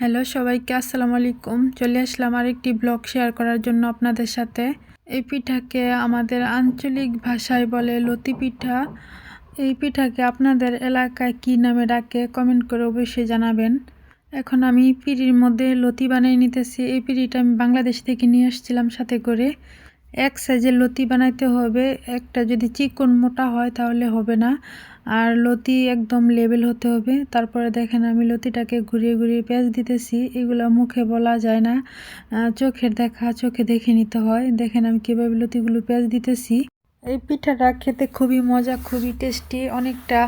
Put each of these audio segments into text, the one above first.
Hello সবাইকে, আসসালামু আলাইকুম। চলে আসলাম আরেকটি ব্লগ শেয়ার করার জন্য আপনাদের সাথে। এই পিঠাকে আমাদের আঞ্চলিক ভাষায় বলে লতি পিঠা। এই পিঠাকে আপনাদের এলাকায় কি নামে ডাকে কমেন্ট করে অবশ্যই জানাবেন। এখন আমি পিড়ির মধ্যে লতি বানিয়ে নিতেছি। এই পিড়িটা আমি বাংলাদেশ থেকে নিয়ে আসছিলাম সাথে করে। এক সাইজের লতি বানাইতে হবে। একটা যদি চিকন মোটা হয় তাহলে হবে না। আর লতি একদম লেবেল হতে হবে। তারপরে দেখেন আমি লতিটাকে ঘুরিয়ে ঘুরিয়ে পেঁয়াজ দিতেছি। এগুলো মুখে বলা যায় না। চোখের দেখা, চোখে দেখে নিতে হয়। দেখেন আমি কীভাবে লতিগুলো পেঁয়াজ দিতেছি। এই পিঠাটা খেতে খুবই মজা, খুবই টেস্টি, অনেকটা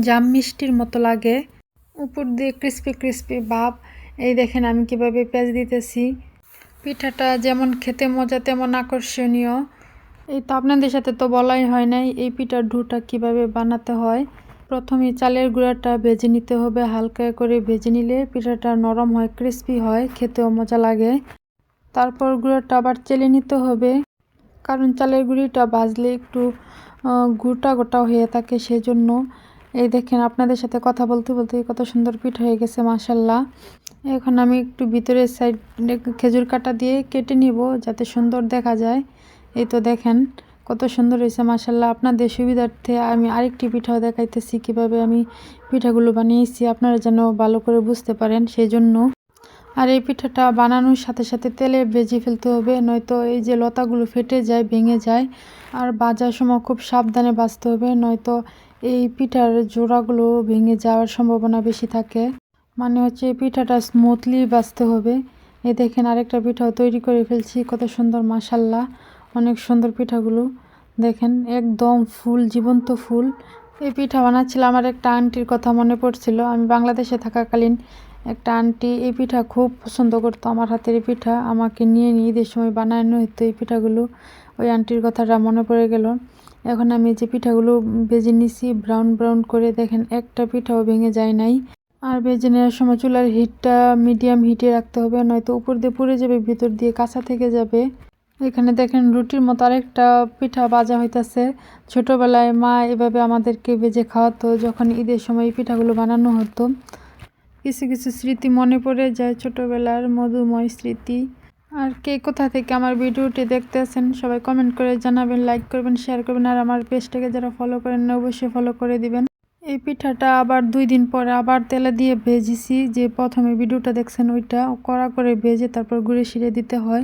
জাম মিষ্টির মতো লাগে। উপর দিয়ে ক্রিস্পি ক্রিস্পি ভাব। এই দেখেন আমি কীভাবে পেঁয়াজ দিতেছি। পিঠাটা যেমন খেতে মজা, তেমন আকর্ষণীয়। এই তো আপনাদের সাথে তো বলাই হয় নাই এই পিঠার ঢুটা কীভাবে বানাতে হয়। প্রথমে চালের গুঁড়াটা ভেজে নিতে হবে, হালকা করে ভেজে নিলে পিঠাটা নরম হয়, ক্রিস্পি হয়, খেতেও মজা লাগে। তারপর গুঁড়োটা আবার চেলে নিতে হবে, কারণ চালের গুঁড়িটা ভাজলে একটু গোটা গোটা হয়ে থাকে সেজন্য। এই দেখেন আপনাদের সাথে কথা বলতে বলতে কত সুন্দর পিঠ হয়ে গেছে মাসাল্লাহ এখন আমি একটু ভিতরের সাইড খেজুর কাটা দিয়ে কেটে নিব যাতে সুন্দর দেখা যায়। এই তো দেখেন কত সুন্দর হয়েছে মাসাল্লাহ আপনাদের সুবিধার্থে আমি আরেকটি পিঠাও দেখাইতেছি, কীভাবে আমি পিঠাগুলো বানিয়েছি। আপনারা যেন ভালো করে বুঝতে পারেন সেই জন্য আর এই পিঠাটা বানানোর সাথে সাথে তেলে ভেজে ফেলতে হবে, নয়তো এই যে লতাগুলো ফেটে যায়, ভেঙে যায়, আর বাজার সময় খুব সাবধানে বাঁচতে হবে, নয়তো এই পিঠার জোড়াগুলো ভেঙে যাওয়ার সম্ভাবনা বেশি থাকে। মানে হচ্ছে পিঠাটা স্মুথলি বাজতে হবে। এ দেখেন আরেকটা পিঠাও তৈরি করে ফেলছি, কত সুন্দর মাসাল্লাহ অনেক সুন্দর পিঠাগুলো। দেখেন, একদম ফুল, জীবন্ত ফুল। এই পিঠা বানাচ্ছিলাম আমার একটা আন্টির কথা মনে পড়ছিল। আমি বাংলাদেশে থাকাকালীন একটা আন্টি এই পিঠা খুব পছন্দ করতো আমার হাতের এই পিঠা, আমাকে নিয়ে নিয়ে ঈদের সময় বানানো হতো এই পিঠাগুলো। ওই আন্টির কথাটা মনে পড়ে গেল। এখন আমি যে পিঠাগুলো ভেজে নিছি ব্রাউন ব্রাউন করে দেখেন, একটা পিঠাও ভেঙে যায় নাই। আর ভেজে নেওয়ার সময় চুলার হিটটা মিডিয়াম হিটে রাখতে হবে, নয়তো উপর দিয়ে পুড়ে যাবে, ভিতর দিয়ে কাঁচা থেকে যাবে। এখানে দেখেন রুটির মতো আরেকটা পিঠা বাজা হইতাছে। ছোটবেলায় মা এভাবে আমাদেরকে ভেজে খাওয়াতো, যখন ঈদের সময় এই পিঠাগুলো বানানো হতো। কিছু কিছু স্মৃতি মনে পড়ে যায়, ছোটবেলার মধুময় স্মৃতি। আর কে কোথা থেকে আমার ভিডিওটি দেখতে আছেন, সবাই কমেন্ট করে জানাবেন, লাইক করবেন, শেয়ার করবেন, আর আমার পেজটাকে যারা ফলো করেন না অবশ্যই ফলো করে দিবেন। এই পিঠাটা আবার দুই দিন পরে আবার তেলে দিয়ে ভেজেছি, যে প্রথমে ভিডিওটা দেখছেন ওইটা, কড়া করে ভেজে তারপর গুঁড়ে শিরে দিতে হয়।